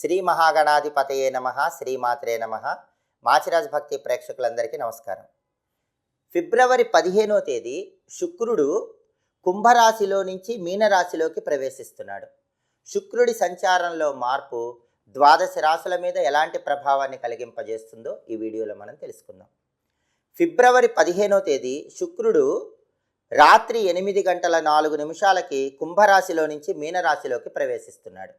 శ్రీ మహాగణాధిపతయే నమ శ్రీమాత్రే నమ. మాచిరాజ్ భక్తి ప్రేక్షకులందరికీ నమస్కారం. ఫిబ్రవరి పదిహేనో తేదీ శుక్రుడు కుంభరాశిలో నుంచి మీనరాశిలోకి ప్రవేశిస్తున్నాడు. శుక్రుడి సంచారంలో మార్పు ద్వాదశ రాశుల మీద ఎలాంటి ప్రభావాన్ని కలిగింపజేస్తుందో ఈ వీడియోలో మనం తెలుసుకుందాం. ఫిబ్రవరి పదిహేనో తేదీ శుక్రుడు రాత్రి ఎనిమిది గంటల నాలుగు నిమిషాలకి కుంభరాశిలో నుంచి మీనరాశిలోకి ప్రవేశిస్తున్నాడు.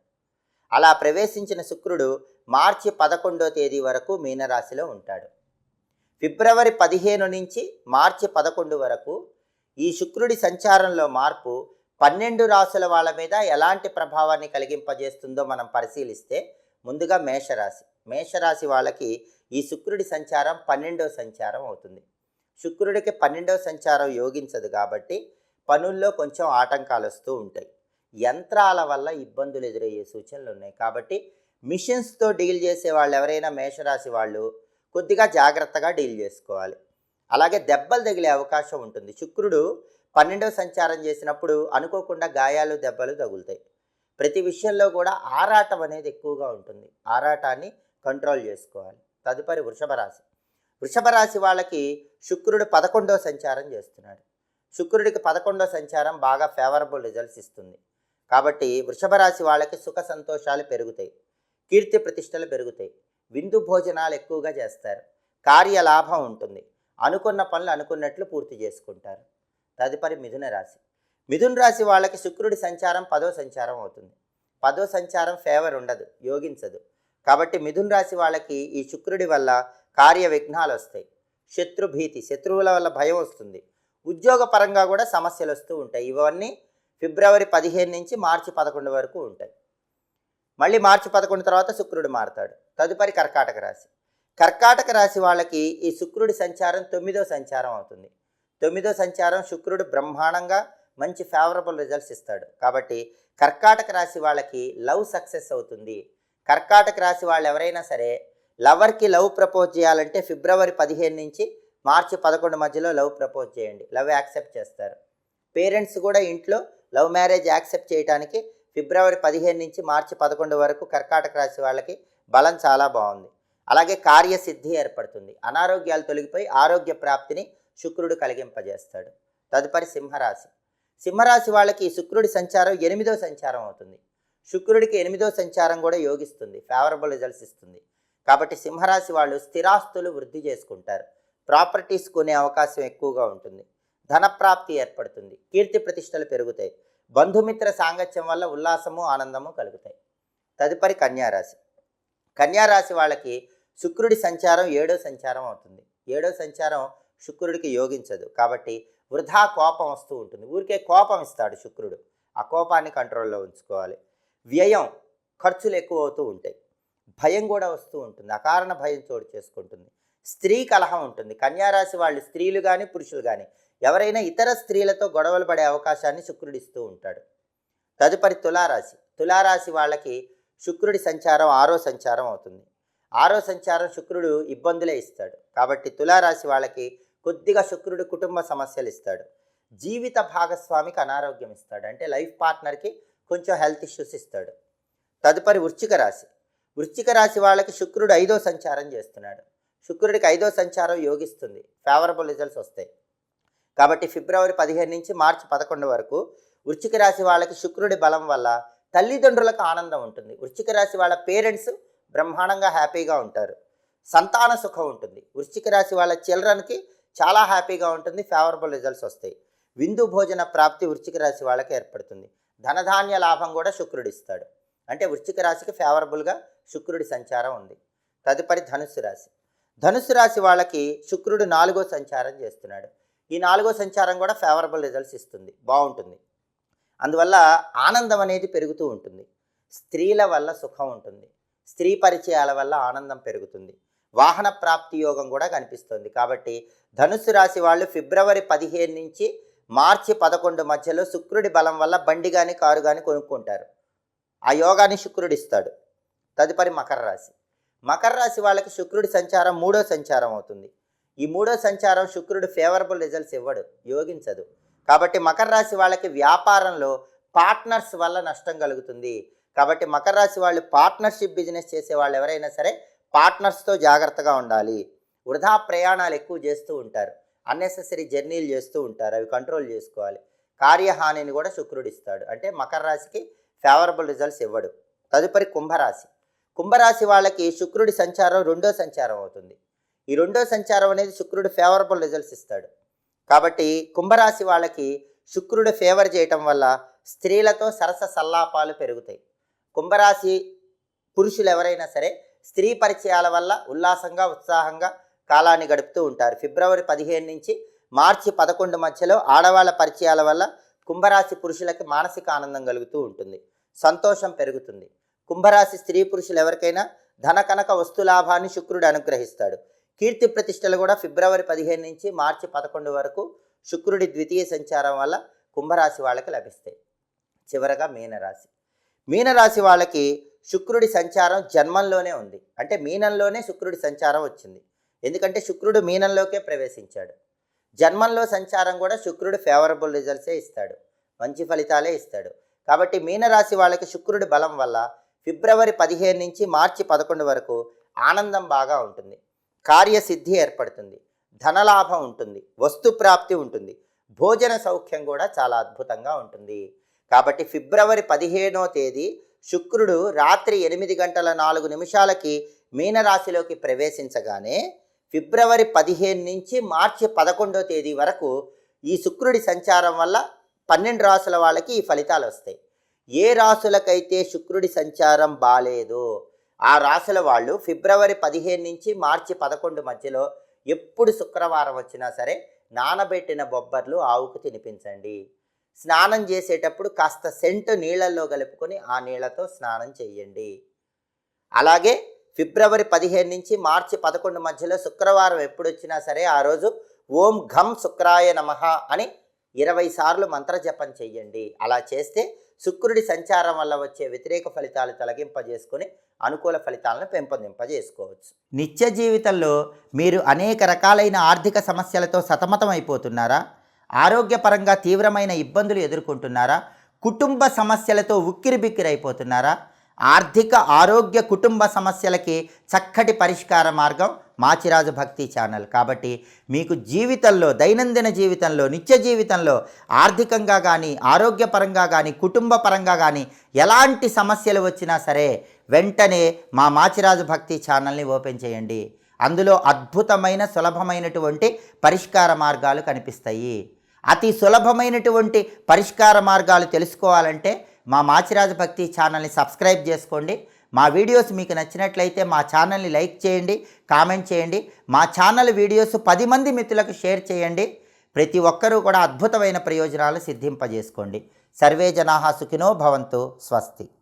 అలా ప్రవేశించిన శుక్రుడు మార్చి పదకొండో తేదీ వరకు మీనరాశిలో ఉంటాడు. ఫిబ్రవరి పదిహేను నుంచి మార్చి పదకొండు వరకు ఈ శుక్రుడి సంచారంలో మార్పు పన్నెండు రాశుల వాళ్ళ మీద ఎలాంటి ప్రభావాన్ని కలిగింపజేస్తుందో మనం పరిశీలిస్తే ముందుగా మేషరాశి. మేషరాశి వాళ్ళకి ఈ శుక్రుడి సంచారం పన్నెండో సంచారం అవుతుంది. శుక్రుడికి పన్నెండవ సంచారం యోగించదు కాబట్టి పనుల్లో కొంచెం ఆటంకాలు వస్తూ ఉంటాయి. యంత్రాల వల్ల ఇబ్బందులు ఎదురయ్యే సూచనలు ఉన్నాయి. కాబట్టి మిషన్స్తో డీల్ చేసే వాళ్ళు ఎవరైనా మేషరాశి వాళ్ళు కొద్దిగా జాగ్రత్తగా డీల్ చేసుకోవాలి. అలాగే దెబ్బలు తగిలే అవకాశం ఉంటుంది. శుక్రుడు పన్నెండవ సంచారం చేసినప్పుడు అనుకోకుండా గాయాలు దెబ్బలు తగులుతాయి. ప్రతి విషయంలో కూడా ఆరాటం అనేది ఎక్కువగా ఉంటుంది. ఆరాటాన్ని కంట్రోల్ చేసుకోవాలి. తదుపరి వృషభ రాశి. వృషభ రాశి వాళ్ళకి శుక్రుడు పదకొండవ సంచారం చేస్తున్నాడు. శుక్రుడికి పదకొండవ సంచారం బాగా ఫేవరబుల్ రిజల్ట్స్ ఇస్తుంది. కాబట్టి వృషభ రాశి వాళ్ళకి సుఖ సంతోషాలు పెరుగుతాయి. కీర్తి ప్రతిష్టలు పెరుగుతాయి. విందు భోజనాలు ఎక్కువగా చేస్తారు. కార్యలాభం ఉంటుంది. అనుకున్న పనులు అనుకున్నట్లు పూర్తి చేసుకుంటారు. తదుపరి మిథున రాశి. మిథున రాశి వాళ్ళకి శుక్రుడి సంచారం పదో సంచారం అవుతుంది. పదో సంచారం ఫేవర్ ఉండదు యోగించదు. కాబట్టి మిథున రాశి వాళ్ళకి ఈ శుక్రుడి వల్ల కార్య విఘ్నాలు వస్తాయి. శత్రుభీతి శత్రువుల వల్ల భయం వస్తుంది. ఉద్యోగపరంగా కూడా సమస్యలు వస్తూ ఉంటాయి. ఇవన్నీ ఫిబ్రవరి పదిహేను నుంచి మార్చి పదకొండు వరకు ఉంటాయి. మళ్ళీ మార్చి పదకొండు తర్వాత శుక్రుడు మారుతాడు. తదుపరి కర్కాటక రాశి. కర్కాటక రాశి వాళ్ళకి ఈ శుక్రుడి సంచారం తొమ్మిదో సంచారం అవుతుంది. తొమ్మిదో సంచారం శుక్రుడు బ్రహ్మాండంగా మంచి ఫేవరబుల్ రిజల్ట్స్ ఇస్తాడు. కాబట్టి కర్కాటక రాశి వాళ్ళకి లవ్ సక్సెస్ అవుతుంది. కర్కాటక రాశి వాళ్ళు ఎవరైనా సరే లవర్కి లవ్ ప్రపోజ్ చేయాలంటే ఫిబ్రవరి పదిహేను నుంచి మార్చి పదకొండు మధ్యలో లవ్ ప్రపోజ్ చేయండి. లవ్ యాక్సెప్ట్ చేస్తారు. పేరెంట్స్ కూడా ఇంట్లో లవ్ మ్యారేజ్ యాక్సెప్ట్ చేయడానికి ఫిబ్రవరి పదిహేను నుంచి మార్చి పదకొండు వరకు కర్కాటక రాశి వాళ్ళకి బలం చాలా బాగుంది. అలాగే కార్యసిద్ధి ఏర్పడుతుంది. అనారోగ్యాలు తొలగిపోయి ఆరోగ్య ప్రాప్తిని శుక్రుడు కలిగింపజేస్తాడు. తదుపరి సింహరాశి. సింహరాశి వాళ్ళకి శుక్రుడి సంచారం ఎనిమిదో సంచారం అవుతుంది. శుక్రుడికి ఎనిమిదో సంచారం కూడా యోగిస్తుంది. ఫేవరబుల్ రిజల్ట్స్ ఇస్తుంది. కాబట్టి సింహరాశి వాళ్ళు స్థిరాస్తులు వృద్ధి చేసుకుంటారు. ప్రాపర్టీస్ కొనే అవకాశం ఎక్కువగా ఉంటుంది. ధనప్రాప్తి ఏర్పడుతుంది. కీర్తి ప్రతిష్టలు పెరుగుతాయి. బంధుమిత్ర సాంగత్యం వల్ల ఉల్లాసము ఆనందము కలుగుతాయి. తదుపరి కన్యారాశి. కన్యారాశి వాళ్ళకి శుక్రుడి సంచారం ఏడో సంచారం అవుతుంది. ఏడో సంచారం శుక్రుడికి యోగించదు. కాబట్టి వృధా కోపం వస్తూ ఉంటుంది. ఊరికే కోపం ఇస్తాడు శుక్రుడు. ఆ కోపాన్ని కంట్రోల్లో ఉంచుకోవాలి. వ్యయం ఖర్చులు ఎక్కువ అవుతూ ఉంటాయి. భయం కూడా వస్తూ ఉంటుంది. అకారణ భయం చోటు చేసుకుంటుంది. స్త్రీ కలహం ఉంటుంది. కన్యారాశి వాళ్ళు స్త్రీలు కానీ పురుషులు కానీ ఎవరైనా ఇతర స్త్రీలతో గొడవలు పడే అవకాశాన్ని శుక్రుడు ఇస్తూ ఉంటాడు. తదుపరి తులారాశి. తులారాశి వాళ్ళకి శుక్రుడి సంచారం ఆరో సంచారం అవుతుంది. ఆరో సంచారం శుక్రుడు ఇబ్బందులే ఇస్తాడు. కాబట్టి తులారాశి వాళ్ళకి కొద్దిగా శుక్రుడు కుటుంబ సమస్యలు ఇస్తాడు. జీవిత భాగస్వామికి అనారోగ్యం ఇస్తాడు. అంటే లైఫ్ పార్ట్నర్కి కొంచెం హెల్త్ ఇష్యూస్ ఇస్తాడు. తదుపరి వృశ్చిక రాశి. వృశ్చిక రాశి వాళ్ళకి శుక్రుడు ఐదో సంచారం చేస్తున్నాడు. శుక్రుడికి ఐదో సంచారం యోగిస్తుంది. ఫేవరబుల్ రిజల్ట్స్ వస్తాయి. కాబట్టి ఫిబ్రవరి పదిహేను నుంచి మార్చి పదకొండు వరకు వృశ్చిక రాశి వాళ్ళకి శుక్రుడి బలం వల్ల తల్లిదండ్రులకు ఆనందం ఉంటుంది. వృశ్చిక రాశి వాళ్ళ పేరెంట్స్ బ్రహ్మాండంగా హ్యాపీగా ఉంటారు. సంతాన సుఖం ఉంటుంది. వృశ్చిక రాశి వాళ్ళ చిల్డ్రన్కి చాలా హ్యాపీగా ఉంటుంది. ఫేవరబుల్ రిజల్ట్స్ వస్తాయి. విందు భోజన ప్రాప్తి వృశ్చిక రాశి వాళ్ళకి ఏర్పడుతుంది. ధనధాన్య లాభం కూడా శుక్రుడు ఇస్తాడు. అంటే వృశ్చిక రాశికి ఫేవరబుల్గా శుక్రుడి సంచారం ఉంది. తదుపరి ధనుస్సు రాశి. ధనుస్సు రాశి వాళ్ళకి శుక్రుడు నాలుగో సంచారం చేస్తున్నాడు. ఈ నాలుగో సంచారం కూడా ఫేవరబుల్ రిజల్ట్స్ ఇస్తుంది. బాగుంటుంది. అందువల్ల ఆనందం అనేది పెరుగుతూ ఉంటుంది. స్త్రీల వల్ల సుఖం ఉంటుంది. స్త్రీ పరిచయాల వల్ల ఆనందం పెరుగుతుంది. వాహన ప్రాప్తి యోగం కూడా కనిపిస్తుంది. కాబట్టి ధనుస్సు రాశి వాళ్ళు ఫిబ్రవరి పదిహేను నుంచి మార్చి పదకొండు మధ్యలో శుక్రుడి బలం వల్ల బండి కానీ కారు కానీ కొనుక్కుంటారు. ఆ యోగాన్ని శుక్రుడు ఇస్తాడు. తదుపరి మకర రాశి. మకర రాశి వాళ్ళకి శుక్రుడి సంచారం మూడో సంచారం అవుతుంది. ఈ మూడో సంచారం శుక్రుడు ఫేవరబుల్ రిజల్ట్స్ ఇవ్వడు యోగించదు. కాబట్టి మకర రాశి వాళ్ళకి వ్యాపారంలో పార్ట్నర్స్ వల్ల నష్టం కలుగుతుంది. కాబట్టి మకర రాశి వాళ్ళు పార్ట్నర్షిప్ బిజినెస్ చేసే వాళ్ళు ఎవరైనా సరే పార్ట్నర్స్తో జాగ్రత్తగా ఉండాలి. వృధా ప్రయాణాలు ఎక్కువ చేస్తూ ఉంటారు. అన్నెసెసరీ జర్నీలు చేస్తూ ఉంటారు. అవి కంట్రోల్ చేసుకోవాలి. కార్యహానిని కూడా శుక్రుడు ఇస్తాడు. అంటే మకర రాశికి ఫేవరబుల్ రిజల్ట్స్ ఇవ్వడు. తదుపరి కుంభరాశి. కుంభరాశి వాళ్ళకి శుక్రుడి సంచారం రెండో సంచారం అవుతుంది. ఈ రెండో సంచారం అనేది శుక్రుడు ఫేవరబుల్ రిజల్ట్స్ ఇస్తాడు. కాబట్టి కుంభరాశి వాళ్ళకి శుక్రుడు ఫేవర్ చేయటం వల్ల స్త్రీలతో సరస సల్లాపాలు పెరుగుతాయి. కుంభరాశి పురుషులు ఎవరైనా సరే స్త్రీ పరిచయాల వల్ల ఉల్లాసంగా ఉత్సాహంగా కాలాన్ని గడుపుతూ ఉంటారు. ఫిబ్రవరి పదిహేను నుంచి మార్చి పదకొండు మధ్యలో ఆడవాళ్ళ పరిచయాల వల్ల కుంభరాశి పురుషులకి మానసిక ఆనందం కలుగుతూ ఉంటుంది. సంతోషం పెరుగుతుంది. కుంభరాశి స్త్రీ పురుషులు ఎవరికైనా ధన కనక వస్తు లాభాన్ని శుక్రుడు అనుగ్రహిస్తాడు. కీర్తి ప్రతిష్టలు కూడా ఫిబ్రవరి పదిహేను నుంచి మార్చి పదకొండు వరకు శుక్రుడి ద్వితీయ సంచారం వల్ల కుంభరాశి వాళ్ళకి లభిస్తాయి. చివరగా మీనరాశి. మీనరాశి వాళ్ళకి శుక్రుడి సంచారం జన్మంలోనే ఉంది. అంటే మీనంలోనే శుక్రుడి సంచారం వచ్చింది. ఎందుకంటే శుక్రుడు మీనంలోకే ప్రవేశించాడు. జన్మంలో సంచారం కూడా శుక్రుడు ఫేవరబుల్ రిజల్ట్సే ఇస్తాడు. మంచి ఫలితాలే ఇస్తాడు. కాబట్టి మీనరాశి వాళ్ళకి శుక్రుడి బలం వల్ల ఫిబ్రవరి పదిహేను నుంచి మార్చి పదకొండు వరకు ఆనందం బాగా ఉంటుంది. కార్యసిద్ధి ఏర్పడుతుంది. ధనలాభం ఉంటుంది. వస్తు ప్రాప్తి ఉంటుంది. భోజన సౌఖ్యం కూడా చాలా అద్భుతంగా ఉంటుంది. కాబట్టి ఫిబ్రవరి పదిహేనో తేదీ శుక్రుడు రాత్రి ఎనిమిది గంటల నాలుగు నిమిషాలకి మీనరాశిలోకి ప్రవేశించగానే ఫిబ్రవరి పదిహేను నుంచి మార్చి పదకొండో తేదీ వరకు ఈ శుక్రుడి సంచారం వల్ల పన్నెండు రాసుల వాళ్ళకి ఈ ఫలితాలు వస్తాయి. ఏ రాసులకైతే శుక్రుడి సంచారం బాగాలేదో ఆ రాసుల వాళ్ళు ఫిబ్రవరి పదిహేను నుంచి మార్చి పదకొండు మధ్యలో ఎప్పుడు శుక్రవారం వచ్చినా సరే నానబెట్టిన బొబ్బర్లు ఆవుకు తినిపించండి. స్నానం చేసేటప్పుడు కాస్త సెంటు నీళ్ళల్లో కలుపుకొని ఆ నీళ్ళతో స్నానం చేయండి. అలాగే ఫిబ్రవరి పదిహేను నుంచి మార్చి పదకొండు మధ్యలో శుక్రవారం ఎప్పుడు వచ్చినా సరే ఆ రోజు ఓం ఘం శుక్రాయ నమః అని ఇరవై సార్లు మంత్రజపం చెయ్యండి అలా చేస్తే శుక్రుడి సంచారం వల్ల వచ్చే వ్యతిరేక ఫలితాలు తొలగింపజేసుకొని అనుకూల ఫలితాలను పెంపొందింపజేసుకోవచ్చు. నిత్య జీవితంలో మీరు అనేక రకాలైన ఆర్థిక సమస్యలతో సతమతమైపోతున్నారా? ఆరోగ్యపరంగా తీవ్రమైన ఇబ్బందులు ఎదుర్కొంటున్నారా? కుటుంబ సమస్యలతో ఉక్కిరిబిక్కిరైపోతున్నారా? ఆర్థిక ఆరోగ్య కుటుంబ సమస్యలకి చక్కటి పరిష్కార మార్గం మాచిరాజు భక్తి ఛానల్. కాబట్టి మీకు జీవితంలో దైనందిన జీవితంలో నిత్య జీవితంలో ఆర్థికంగా కానీ ఆరోగ్యపరంగా కానీ కుటుంబ పరంగా కానీ ఎలాంటి సమస్యలు వచ్చినా సరే వెంటనే మా మాచిరాజు భక్తి ఛానల్ని ఓపెన్ చేయండి. అందులో అద్భుతమైన సులభమైనటువంటి పరిష్కార మార్గాలు కనిపిస్తాయి. అతి సులభమైనటువంటి పరిష్కార మార్గాలు తెలుసుకోవాలంటే మా మాచిరాజు భక్తి ఛానల్ని సబ్స్క్రైబ్ చేసుకోండి. మా వీడియోస్ మీకు నచ్చినట్లయితే మా ఛానల్ని లైక్ చేయండి కామెంట్ చేయండి. మా ఛానల్ వీడియోస్ పది మంది మిత్రులకు షేర్ చేయండి. ప్రతి ఒక్కరూ కూడా అద్భుతమైన ప్రయోజనాలు సిద్ధింపజేసుకోండి. సర్వే జనాహా సుఖినో భవంతు స్వస్తి.